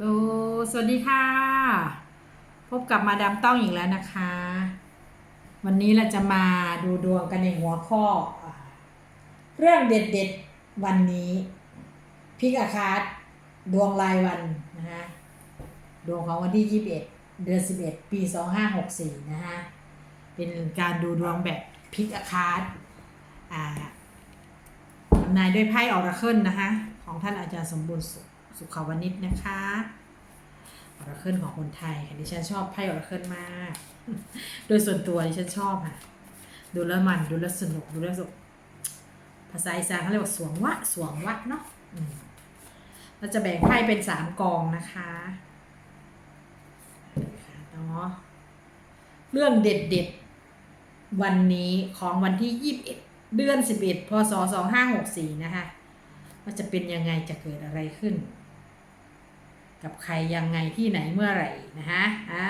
โลสวัสดีค่ะ พบกับมาดามต้องอีกแล้วนะคะ วันนี้เราจะมาดูดวงกันในหัวข้อ เรื่องเด็ดๆ วันนี้ พิกอาคาร์ดดวงรายวันนะคะดวงของวันที่ 21 เดือน 11 ปี 2564 นะคะเป็นการดูดวงแบบพิกอาคาร์ดอ่าทำนายด้วยไพ่ออราเคิลนะคะของท่านอาจารย์สมบูรณ์สุ สุขาวนิชนะคะออราเคิลของคนไทยค่ะดิฉันชอบไพ่ออราเคิลมาก โดยส่วนตัวดิฉันชอบค่ะ ดูแล้วมันดูแล้วสนุกดูแล้วสนุกภาษาอีสานเขาเรียกว่าสวงวะสวงวะเนาะเราจะแบ่งไพ่เป็นสามกองนะคะเนาะเรื่องเด็ดๆวันนี้ของวันที่21เอ็ดเดือน11พศ2564นะคะว่าจะเป็นยังไงจะเกิดอะไรขึ้น กับใครยังไงที่ไหนเมื่อไหร่นะคะอ่า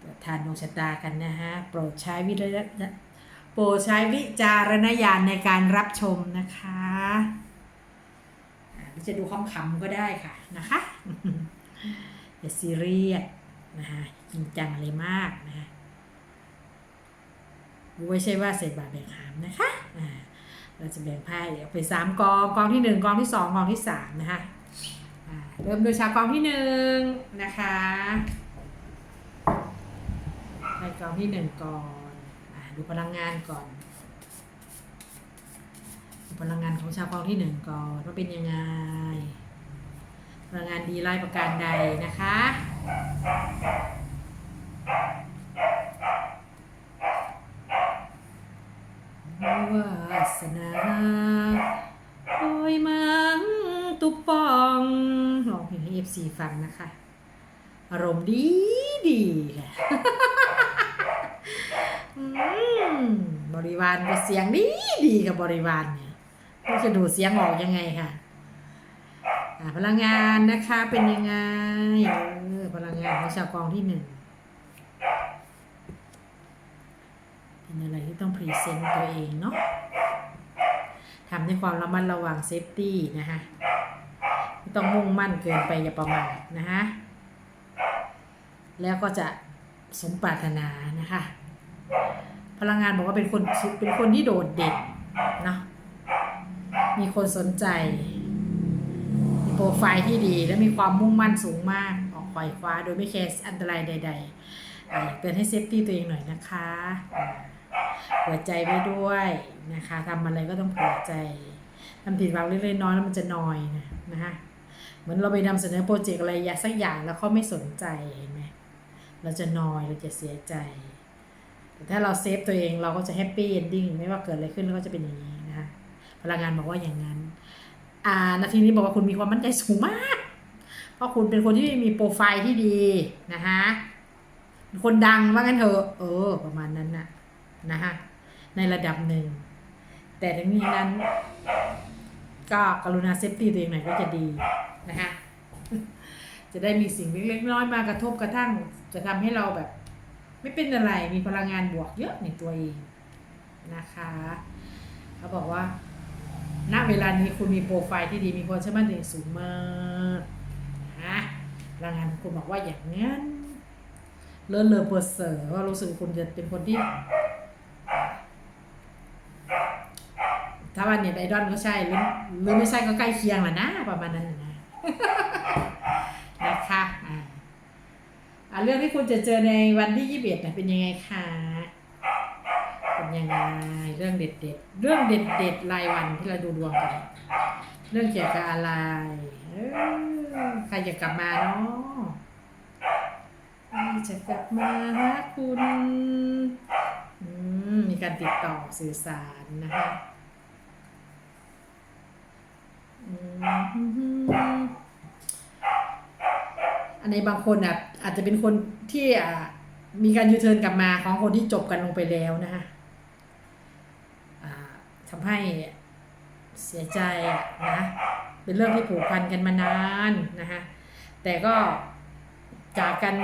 ปิดทานดวงชะตากันนะฮะโปรดใช้วิจารณโปรดใช้วิจารณญาณในการรับชมนะคะหรือจะดูคำก็ได้ค่ะนะคะอย่าซีเรียสนะคะจริงจังอะไรมากนะคะไม่ใช่ว่าใส่บาตรแบ่งหามนะคะเราจะแบ่งไพ่ออกไปสามกองกองที่หนึ่งกองที่สองกองที่สามนะคะ เริ่มโดยชาวกองที่หนึ่งนะคะไพ่กองที่หนึ่งก่อนอดูพลังงานก่อนดูพลังงานของชาวกองที่หนึ่งก่อนว่าเป็นยังไง พลังงานดีไล่ประการใดนะคะวาสนาโอยมังตุปอ งร้องเพลงให้เอฟซีฟังนะคะ อารมณ์ดีดีค่ะบริวารก็เสียงดีดีกับบริวารเนี่ยก็จะดูเสียงออกยังไงค่ะพลังงานนะคะเป็นยังไงออพลังงานของชาวกองที่หนึ่งเป็นอะไรที่ต้องพรีเซนต์ตัวเองเนาะทำด้วยความระมัดระวังเซฟตี้นะคะ ต้องมุ่งมั่นเกินไปอย่าประมาทนะคะ แล้วก็จะสมปรารถนานะคะ พลังงานบอกว่าเป็นคนเป็นคนที่โดดเด่นเนาะมีคนสนใจ มีโปรไฟล์ที่ดีและมีความมุ่งมั่นสูงมาก ออกไขว่คว้าโดยไม่แคร์อันตรายใด ๆ เตือนให้เซฟตี้ตัวเองหน่อยนะคะเผื่อใจไว้ด้วยนะคะทำอะไรก็ต้องเผื่อใจทำผิดหวังเล็กๆน้อยๆแล้วมันจะนอยนะนะคะ เหมือนเราไปนำเสนอโปรเจกต์อะไรสักอย่างแล้วเขาไม่สนใจเห็นไหมเราจะนอยเราจะเสียใจแต่ถ้าเราเซฟตัวเองเราก็จะแฮปปี้เอนดิ้งไม่ว่าเกิดอะไรขึ้นเราก็จะเป็นอย่างนี้นะคะพลังงานบอกว่าอย่างนั้น อ่านาทีนี้บอกว่าคุณมีความมั่นใจสูงมาก เพราะคุณเป็นคนที่มีโปรไฟล์ที่ดีนะคะคนดังว่างั้นเถอะเออ ประมาณนั้นน่ะนะคะในระดับหนึ่ง แต่ทั้งนี้นั้น ก็กรุณาเซฟตี้ตัวเองหน่อยก็จะดี นะคะจะได้มีสิ่งเล็กๆน้อยๆมากระทบกระทั่ง จะทำให้เราแบบ ไม่เป็นอะไรมีพลังงานบวกเยอะในตัวเองนะคะเขาบอกว่าณเวลานี้คุณมีโปรไฟล์ที่ดีมีความเชื่อมั่นตัวเองสูงมากนะพลังงานคุณบอกว่าอย่างนั้นเลิศเลอเปอร์เซอร์ว่ารู้สึกคุณจะเป็นคนที่ถ้าว่าเน็ตไอดอลก็ใช่หรือหรือไม่ใช่ก็ใกล้เคียงแหละนะประมาณนั้นนะอ่าอ่า เรื่องที่คุณจะเจอในวันที่ยี่สิบเอ็ดนะเป็นยังไงคะเป็นยังไงเรื่องเด็ดเด็ดๆเรื่องเด็ดเด็ดๆรายวันที่เราดูดวงกัน เรื่องเกี่ยวกับอะไรใครจะกลับมาเนาะใครจะกลับมาหาคุณมีการติดต่อสื่อสารนะคะอืมอันในบางคนอะ อาจจะเป็นคนที่มีการยูเทิร์นกลับมาของคนที่จบกันลงไปแล้วนะคะทำให้เสียใจอะนะเป็นเรื่องที่ผูกพันกันมานานนะคะแต่ก็จากกัน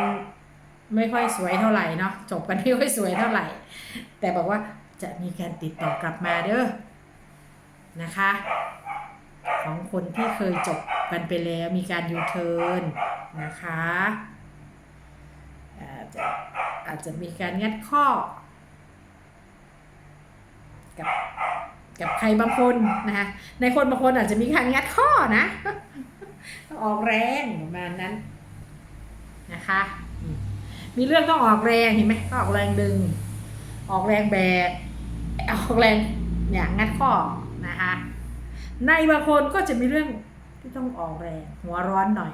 ไม่ค่อยสวยเท่าไหร่เนาะจบกันไม่ค่อยสวยเท่าไหร่ แต่บอกว่าจะมีการติดต่อกลับมาเด้อนะคะ ของคนที่เคยจบกันไปแล้วมีการยูเทิร์นนะคะ อาจจะอาจจะมีการงัดข้อ กับกับใครบางคนนะคะในคนบางคนอาจจะมีการงัดข้อนะ ออกแรงประมาณนั้นนะคะ มีเรื่องต้องออกแรงเห็นไหมต้องออกแรงดึง ออกแรงแบกออกแรงเนี่ยงัดข้อนะคะ ในบางคนก็จะมีเรื่องที่ต้องออกแรงหัวร้อนหน่อย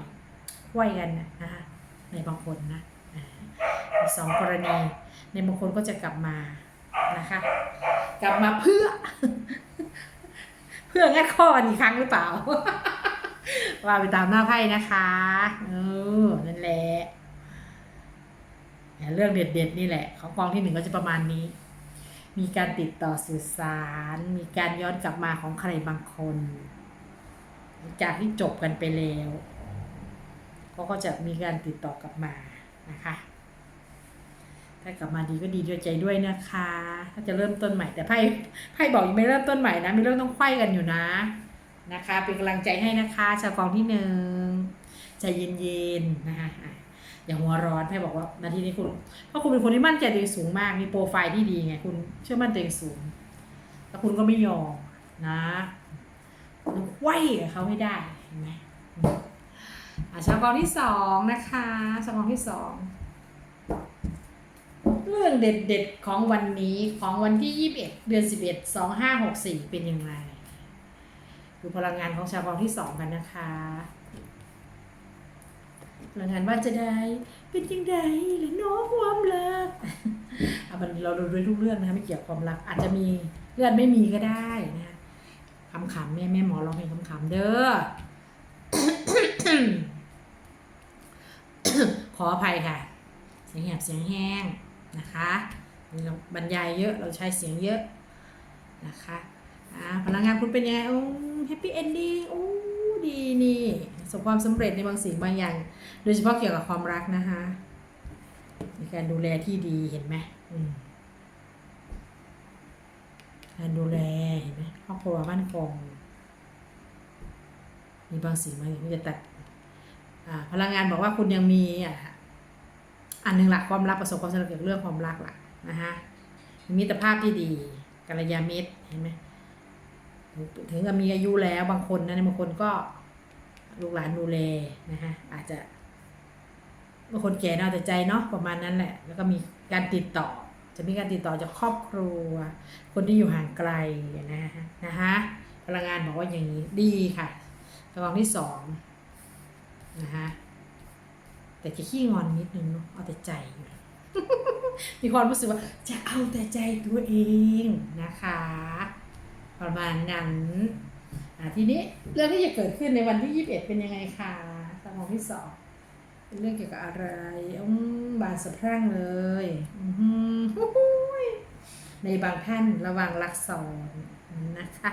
ไหวกันนะคะในบางคนนะ สองกรณี ในบางคนก็จะกลับมานะคะ กลับมาเพื่อ เพื่องัดข้ออีกครั้งหรือเปล่า ว่าไปตามหน้าไพ่นะคะเออนั่นแหละเรื่องเด็ดๆนี่แหละ ของกองที่หนึ่งก็จะประมาณนี้ มีการติดต่อสื่อสาร มีการย้อนกลับมาของใครบางคน จากที่จบกันไปแล้วเขาก็จะมีการติดต่อกลับมานะคะ ถ้ากลับมาดีก็ดีด้วยใจด้วยนะคะ ถ้าจะเริ่มต้นใหม่แต่ไพ่ไพ่บอกยังไม่เริ่มต้นใหม่นะมีเรื่องต้องไขว้กันอยู่นะนะคะ เป็นกำลังใจให้นะคะชาวกองที่หนึ่งใจเย็นๆนะคะอย่าหัวร้อนไพ่บอกว่านาทีนี้คุณเพราะคุณเป็นคนที่มั่นใจตัวเองสูงมากมีโปรไฟล์ที่ดีไงคุณเชื่อมั่นตัวเองสูงแล้วคุณก็ไม่ยอมนะคุณไขว้กับเขาให้ได้เห็นไหมอืมอะชาวกองที่สองนะคะชาวกองที่สอง เรื่องเด็ดๆของวันนี้ของวันที่ 21 เดือน 11 2564 เป็นยังไงดูพลังงานของชาวกองที่ 2 กันนะคะพลังงานว่าจะได้เป็นยังไงหรือน้องความรักเอามันเราดูด้วยทุกเรื่องนะคะไม่เกี่ยวกับความรัก อาจจะมีเลื่อนไม่มีก็ได้นะคำขำแม่แม่หมอร้องเพลงคำขำเด้อขออภัยค่ะ เสียงแหบเสียงแห้ง นะคะเราบรรยายเยอะเราใช้เสียงเยอะนะคะพลังงานคุณเป็นยังไงโอ้แฮปปี้เอนดิ้งโอ้ดีนี่ประสบความสำเร็จในบางสิ่งบางอย่าง โดยเฉพาะเกี่ยวกับความรักนะคะมีการดูแลที่ดีเห็นไหมมการดูแลเห็นไหมครอบครัวมั่นคงมีบางสิ่งบางอย่างที่จะตัดพลังงานบอกว่าคุณยังมีอะ อันหนึ่งหลักความรักประสบความสำเร็จเกี่ยวกับเรื่องความรักละนะคะมีมิตรภาพที่ดีกัลยาณมิตรเห็นไหมถึงกับมีอายุแล้วบางคนนะบางคนก็ลูกหลานดูแลนะคะอาจจะบางคนแก่เนาะแต่ใจเนาะประมาณนั้นแหละ แล้วก็มีการติดต่อ จะมีการติดต่อจากครอบครัว คนที่อยู่ห่างไกลนะคะนะคะพลังงานบอกว่าอย่างนี้ดีค่ะกองที่สองนะคะ แต่จะขี้งอนนิดนึงเนาะเอาแต่ใจอยู่มีความรู้สึกว่าจะเอาแต่ใจตัวเองนะคะ ประมาณนั้นทีนี้เรื่องที่จะเกิดขึ้นในวันที่ 21 เป็นยังไงคะสมองที่สองเป็นเรื่องเกี่ยวกับอะไรอืมบานสะพรั่งเลยอือในบางท่านระวังรักซ้อนนะคะ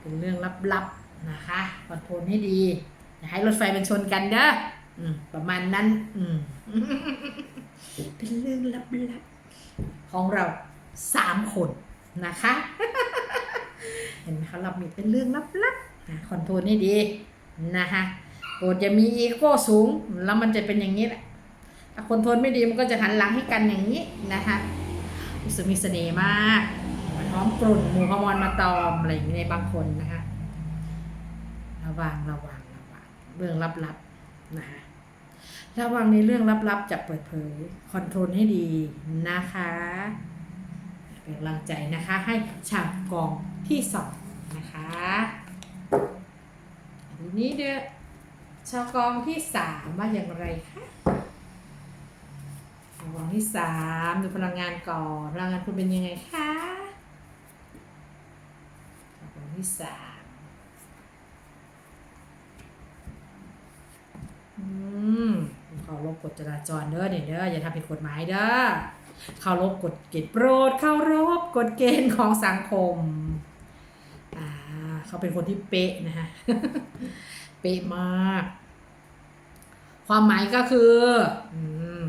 เป็นเรื่องลับๆนะคะคอนโทรลให้ดี ให้รถไฟมันชนกันเด้อประมาณนั้น อืเป็นเรื่องลับๆของเราสามคนนะคะ เห็นไหมคะเรามีเป็นเรื่องลับๆนะคอนโทรลให้ดีนะคะโปรดอย่ามีอีโก้สูง แล้วมันจะเป็นอย่างนี้แหละถ้าคนทรลไม่ดีมันก็จะหันหลังให้กันอย่างนี้นะคะรู้สึกมีเสน่ห์มากมันหอมกลุ่นหมูพมอนมาตอมอะไรอย่างนี้ในบางคนนะคะระวังระวัง เรื่องลับๆนะคะระวังในเรื่องลับๆจะเปิดเผยคอนโทรลให้ดีนะคะ เป็นกำลังใจนะคะให้ชาวกองที่สองนะคะทีนี้เด้อชาวกองที่สามว่าอย่างไรคะชาวกองที่สามดูพลังงานก่อนพลังงานคุณเป็นยังไงคะชาวกองที่สาม อืมเคารพ กฎจราจรเด้อเนี่ยเด้ออย่าทำผิดกฎหมายเด้อเคารพกฎเกณฑ์โปรดเคารพกฎเกณฑ์ของสังคมอ่าเขาเป็นคนที่เป๊ะนะฮะเป๊ะมาก ความหมายก็คืออืม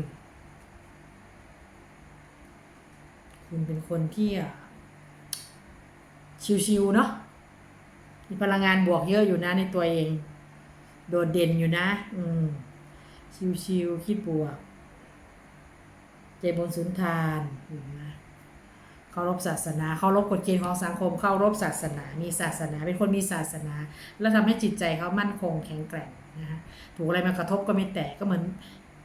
คุณเป็นคนที่ชิวๆเนาะมีพลังงานบวกเยอะอยู่นะในตัวเอง โดดเด่นอยู่นะ อืม ชิวๆคิดบวก ใจบนสุนทานเห็นไหมเคารพศาสนาเคารพกฎเกณฑ์ของสังคมเคารพศาสนา มีศาสนา เป็นคนมีศาสนา แล้วทำให้จิตใจเขามั่นคงแข็งแกร่งนะคะถูกอะไรมากระทบก็ไม่แตกก็เหมือน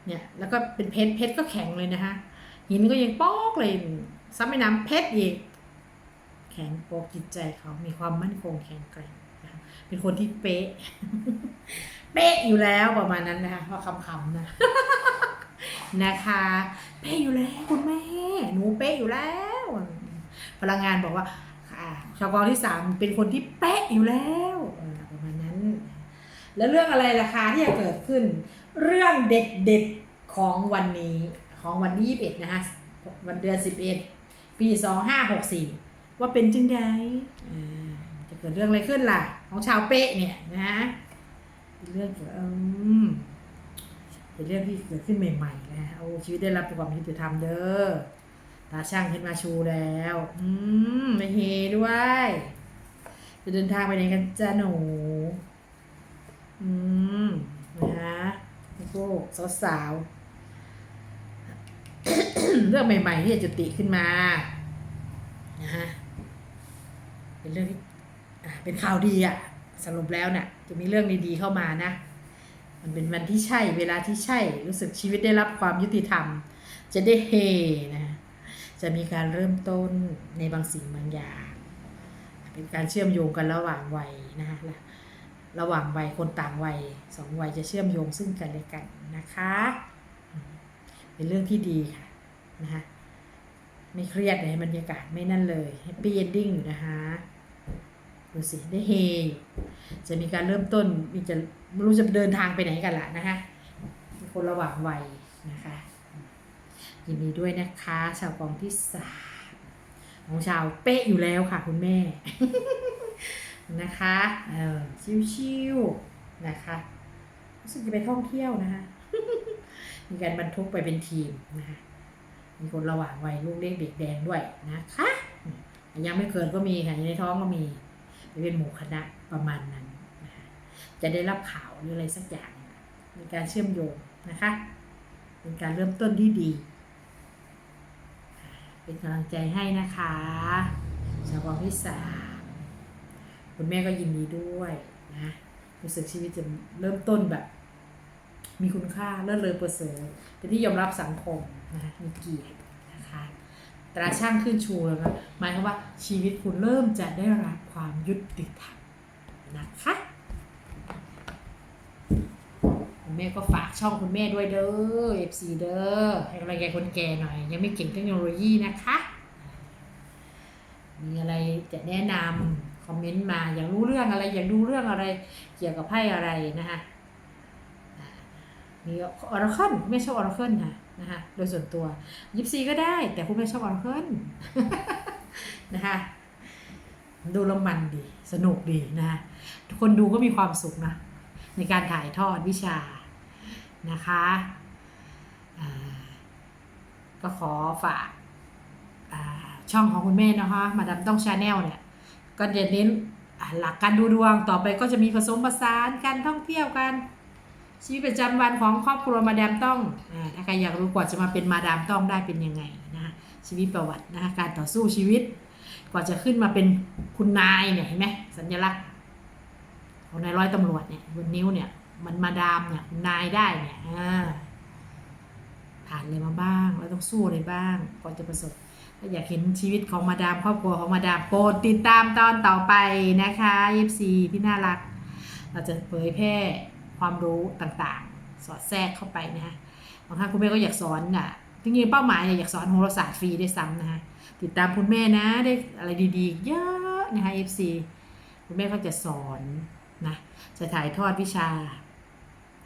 เนี่ยแล้วก็เป็นเพชรเพชรก็แข็งเลยนะคะหินก็ยังปอกเลยซ้ำไม่น้ำเพชรอีกแข็งโปกจิตใจเขามีความมั่นคงแข็งแกร่งนะะเป็นคนที่เป๊ะ เป๊ะอยู่แล้วประมาณนั้นนะคะเพราคำๆนะนะคะ เป๊ะอยู่แล้วคุณแม่หนูเป๊ะอยู่แล้ว พลังงานบอกว่าชาวกองที่สามเป็นคนที่เป๊ะอยู่แล้วประมาณนั้น แล้วเรื่องอะไรล่ะคะที่จะเกิดขึ้น เรื่องเด็ดๆของวันนี้ของวันที่ยี่สิบเอ็ดนะคะวันเดือนสิบเอ็ดปีสองห้าหกสี่ว่าเป็นจึงไดจะเกิดเรื่องอะไรขึ้นล่ะ ของชาวเป๊ะเนี่ยนะ เป็นเรื่องเกี่ยวอืมเป็นเรื่องที่เกิดขึ้นใหม่ๆนะโอ้ชีวิตได้รับความยุติธรรมเด้อตาช่างขึ้นมาชูแล้ว อืมไม่เฮด้วย จะเดินทางไปไหนกันจ้าหนู อืมนะพวกสาวๆเรื่องใหม่ ๆ ที่จะจุติขึ้นมานะฮะเป็นเรื่องที่เป็นข่าวดีอะสรุปแล้วเนี่ย จะมีเรื่องดีๆเข้ามานะ มันเป็นวันที่ใช่เวลาที่ใช่รู้สึกชีวิตได้รับความยุติธรรม จะได้เฮนะจะมีการเริ่มต้นในบางสิ่งบางอย่าง เป็นการเชื่อมโยงกันระหว่างวัยนะคะระหว่างวัยคนต่างวัยสองวัยจะเชื่อมโยงซึ่งกันและกันนะคะ เป็นเรื่องที่ดีค่ะนะคะไม่เครียดในบรรยากาศไม่นั่นเลยแฮปปี้เอนดิ้งอยู่นะคะ ดูสิได้เฮจะมีการเริ่มต้นมีจะไม่รู้จะเดินทางไปไหนกันล่ะนะคะมีคนระหว่างวัยนะคะยินดีด้วยนะคะ ชาวกองที่สามของชาวเป๊ะอยู่แล้วค่ะคุณแม่ นะคะเออชิวๆนะคะรู้สึกจะไปท่องเที่ยวนะคะมีการบรรทุกไปเป็นทีมนะคะมีคนระหว่างวัยลูกเล็กเด็กแดงด้วยนะคะยังไม่เกิดก็มีค่ะในท้องก็มี เป็นหมู่คณะประมาณนั้นนะคะจะได้รับข่าวหรืออะไรสักอย่างมีการเชื่อมโยงนะคะเป็นการเริ่มต้นที่ดี เป็นกำลังใจให้นะคะชาวกองที่สาคุณแม่ก็ยินดีด้วยนะรู้สึกชีวิตจะเริ่มต้นแบบ มีคุณค่าเลิศเลอประเสริฐเป็นที่ยอมรับสังคมนะคะมีเกียรตินะคะ ตราช่างขึ้นชูแล้วนะหมายความว่าชีวิตคุณเริ่มจะได้รับความยุติธรรมนะคะคุณแม่ก็ฝากช่องคุณแม่ด้วยเด้อ FC เด้อให้กำลังใจคนแก่หน่อย ยังไม่เก่งเทคโนโลยีนะคะ มีอะไรจะแนะนำคอมเมนต์มาอยากรู้เรื่องอะไร อยากดูเรื่องอะไรเกี่ยวกับไพ่อะไรนะคะมีออร์เคิลไม่ชอบออร์เคิลค่ะ นะคะโดยส่วนตัวยิปซีก็ได้ แต่คุณไม่ชอบออร์เคิลนะคะดูลมันดี สนุกดีนะทุกคนดูก็มีความสุขนะ ในการถ่ายทอดวิชานะคะก็ขอฝากช่องของคุณแม่นะคะมาดามต้องชาแนลเนี่ย ก็จะเน้นหลักการดูดวงต่อไปก็จะมีผสมผสานการท่องเที่ยวกัน ชีวิตประจำวันของครอบครัวมาดามต้องอถ้าใครอยากรู้กว่าจะมาเป็นมาดามต้องได้เป็นยังไงนะคะชีวิตประวัตินะคะการต่อสู้ชีวิตกว่าจะขึ้นมาเป็นคุณนายเนี่ยเห็นไหมสัญลักษณ์ของนายร้อยตำรวจเนี่ยบนนิ้วเนี่ยมันมาดามเนี่ยนายได้เนี่ยอ่าผ่านอะไรมาบ้าง แล้วต้องสู้อะไรบ้างก่อนจะประสบถ้าอยากเห็นชีวิตของมาดามครอบครัวของมาดามโปรดติดตามตอนต่อไปนะคะยิปซีที่น่ารัก เราจะเผยแพร่ ความรู้ต่างๆ สอดแทรกเข้าไปนะคะบางครั้งคุณแม่ก็อยากสอนอะจริงๆเป้าหมายเนี่ยอยากสอนโหราศาสตร์ฟรีได้ซ้ำนะคะติดตามคุณแม่นะได้อะไรดีๆ เยอะนะคะ FC คุณแม่ก็จะสอนนะจะถ่ายทอดวิชา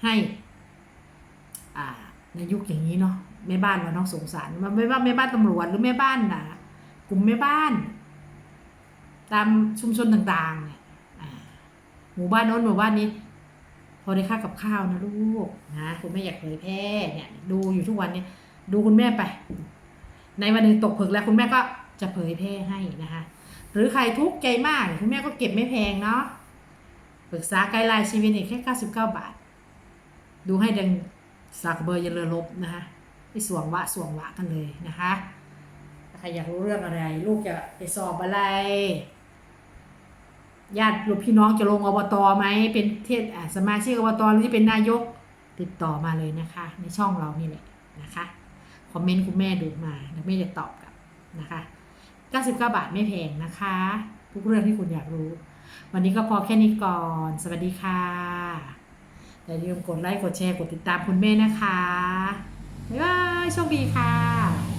ให้อ่าในยุคอย่างนี้เนาะแม่บ้านเราเนาะสงสารมันไม่ว่าแม่บ้านตำรวจหรือแม่บ้านน่ะกลุ่มแม่บ้าน ตามชุมชนต่างๆเนี่ยหมู่บ้านโน้นหมู่บ้านนี้ พอได้ค่ากับข้าวนะลูกนะคุณแม่อยากเผยแพร่เนี่ย ดูอยู่ทุกวันเนี่ย ดูคุณแม่ไป ในวันหนึ่งตกผึกแล้วคุณแม่ก็จะเผยแพร่ให้นะคะ หรือใครทุกข์ใจมากคุณแม่ก็เก็บไม่แพงเนาะปรึกษาไกด์ไลน์ชีวิตเนี่ยแค่ 99 บาท ดูให้ดังสักเบอร์ยันเรือลบนะคะไปสวงวะสวงวะกันเลยนะคะใครอยากรู้เรื่องอะไร ลูกจะไปสอบอะไร ญาติลูกพี่น้องจะลงอบตไหมเป็นเทศอาสมาชิกอบตหรือจะเป็นนายกติดต่อมาเลยนะคะ ในช่องเรานี่แหละนะคะคอมเมนต์คุณแม่ดูมาแล้วแม่จะตอบกลับนะคะ 99 บาทไม่แพงนะคะ ทุกเรื่องที่คุณอยากรู้ วันนี้ก็พอแค่นี้ก่อน สวัสดีค่ะอย่าลืมกดไลค์กดแชร์กดติดตามคุณแม่นะคะบ๊ายบายโชคดีค่ะ